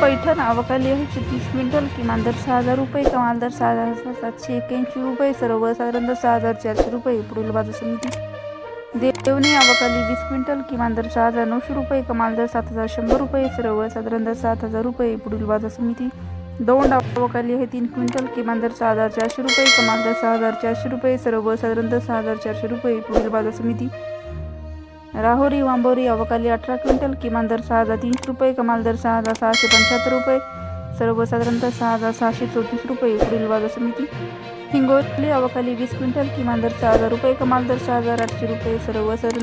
पैठण आवकाली आहे तीस क्विंटल किमान दर सहा हजार रुपये कमाल दर सहा हजार सातशे एक्याऐंशी रुपये सर्वसाधारण दर सहा हजार चारशे रुपये पुढील बाजार समिती. देवणी आवकाली वीस क्विंटल किमान दर सहा हजार नऊशे रुपये कमाल दर सात हजार शंभर रुपये सर्वसाधारण दर सात हजार रुपये पुढील बाजार समिती. दोन आवकाली आहे तीन क्विंटल किमान दर सहा हजार चारशे रुपये कमाल दर सहा हजार चारशे रुपये सर्वसाधारण दर सहा हजार चारशे रुपये पुढील बाजार समिती. राहोरी वांबोरी अवकाली अठरा क्विंटल किमान दर सहा हजार तीनशे रुपये कमाल दर सहा हजार सहाशे पंच्याहत्तर रुपये सर्वसाधारणतः सहा हजार सहाशे चौतीस रुपये पुढील बाजार समिती. हिंगोली अवकाली वीस क्विंटल किमान दर सहा हजार रुपये कमाल दर सहा हजार आठशे रुपये सर्वसाधारण